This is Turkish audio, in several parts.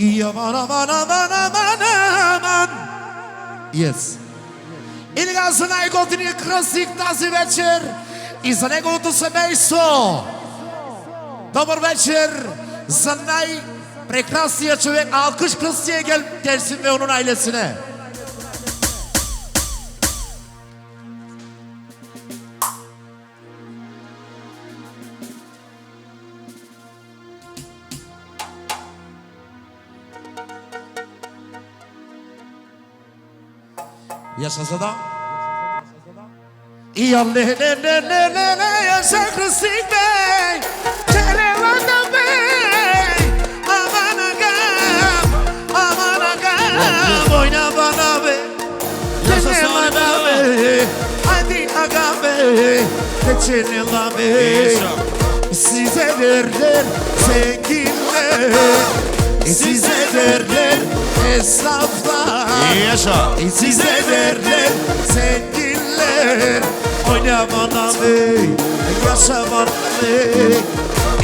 Yaman aman aman aman aman. Yes. Ілля за найгодні красик тази вечір і за неговото семейство. Добър вечер за най-прекрасния човек. Alkış Кръстия гел gelsin ve onun ailesine. Yaşasa da. Ya le le le le le le yaşa Krıstik Bey. Televanda Bey. Aman agam. Aman agam. Oyna bana be. Yaşa Televanda Salih Bey. Hadi agam. Televanda Bey. Yaşa. Size derler zenginler. Size derler esnaflar. Yaşa. Size derler zenginler Oyna bana bey Yaşa bana bey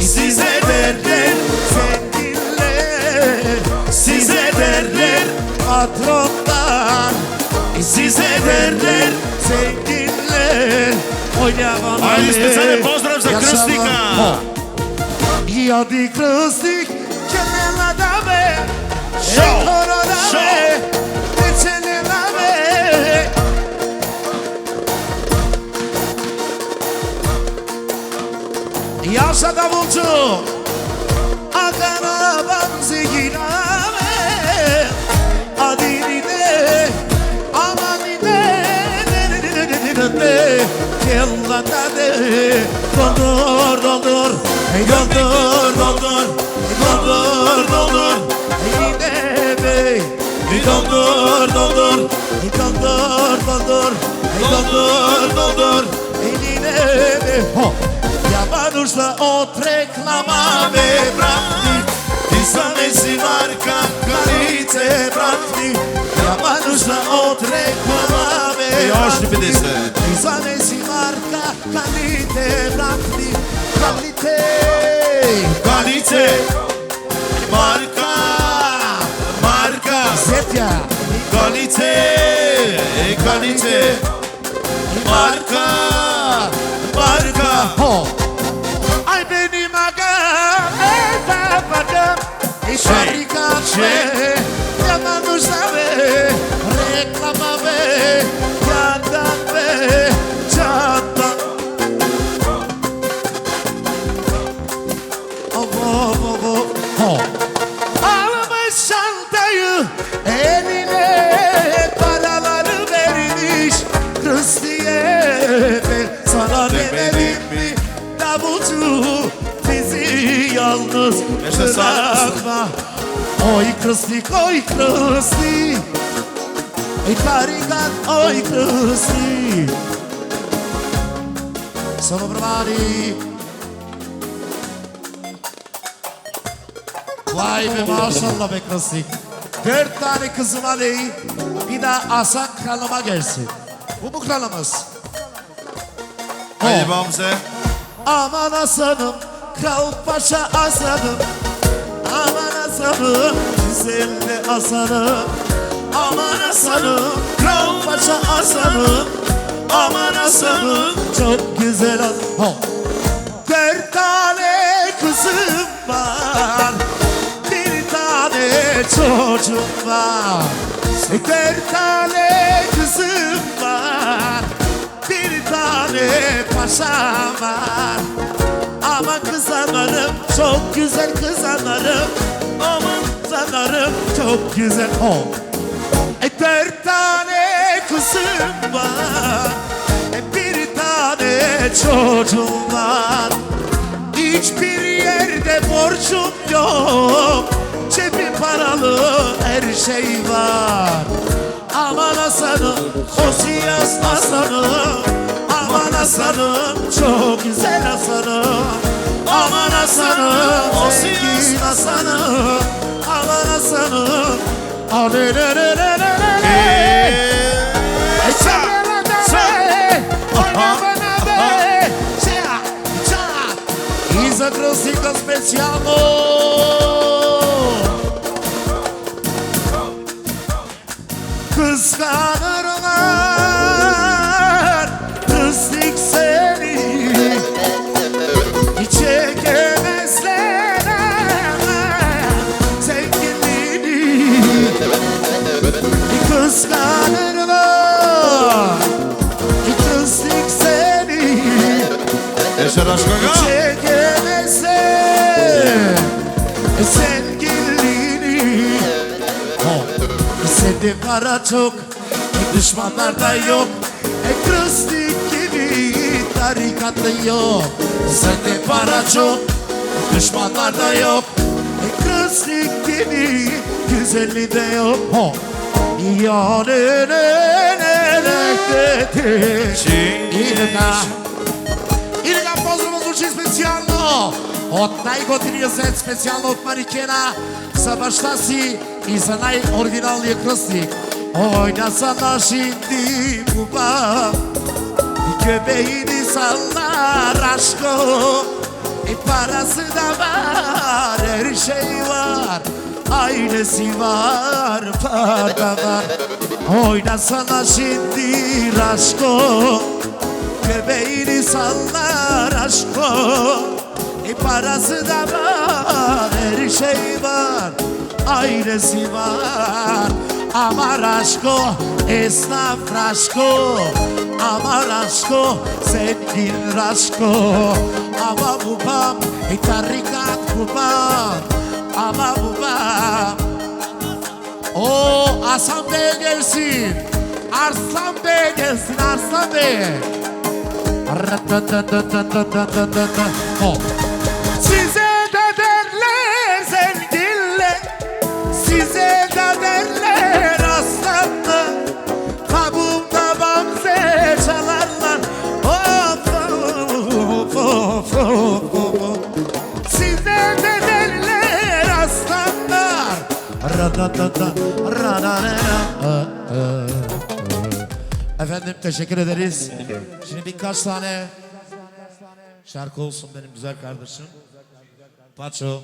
Size derler zenginler Size derler patronlar Size derler zenginler Oyna bana Ajde, bey specjalny pozdrav za bana- Jadi krustik Yaşa davulcu Akana banzigirame Adinine Amanine Yıllarda de Doldur doldur. Doldur doldur. Doldur doldur Yine bey doldur doldur doldur doldur doldur doldur Yine bey Ho Yamanursa od reklama me brati Ti samesi marka kalite brati Yamanursa od reklama me Još bir brati deste. Ti Kalite. Marka. Marka. Setja Kalite. Kalite. Marka. Marka. Ho. Ay benim agam Ey babacım Ey Şey, fabrika şey. be olasın. bırakma Oy Kıstik oy Kıstik Ey tarikat oy Kıstik Sono provati Vay be maşallah be klasik. Dört tane kızıma değil, bir de Hasan kralıma gelsin. Bu mu kralımız? Hadi Bamse. Aman Hasan'ım, kral paşa Hasan'ım. Aman Hasan'ım, güzelli Hasan'ım. Aman Hasan'ım, kral paşa Hasan'ım. Aman Hasan'ım, çok güzel Hasan. Dört tane kızım var Bir tane çocuğum var Dört tane kızım var Bir tane paşam var Aman kızanlarım çok güzel kızanlarım Aman kızanlarım çok güzel. Oh. E dört tane kızım var. E bir tane çocuğum var. Hiçbir yerde borcum yok. Cebim paralı her şey var. Aman Hasan'ım o siyas Hasan'ım Aman Hasan'ım çok güzel Hasan'ım Aman Hasan'ım o zengin Hasan'ım Aman Hasan'ım Ale le le le le le le. I za Krosika Yaşar Aşk Aga. Çekemezler Sevgilini Sende para çok Düşmanlar da yok E Kristik gibi tarikatı yok Sende para çok Düşmanlar da yok E Kristik gibi güzelliği de yok Ho. Ya ne ne ne ne ne od najgodnije zet specijalno od Marikena sa baš si. İ za najoriginalnije krosnik Oyna sana şimdi bu bak Göbeğini sallar aşk o E parası da var her şey var. Ailesi var para var. Oyna sana şimdi aşk o Göbeğini sallar aşk o E parası da var, her şey var Ailesi var. Amar aşko, esnaf raşko Amar aşko, zengin raşko Ama babam, itarrikat babam Ama babam. O Hasan Bey gelsin Arslan Bey gelsin Arslan Bey. Ho! Efendim teşekkür ederiz. Şimdi birkaç tane şarkı olsun benim güzel kardeşim. Paço.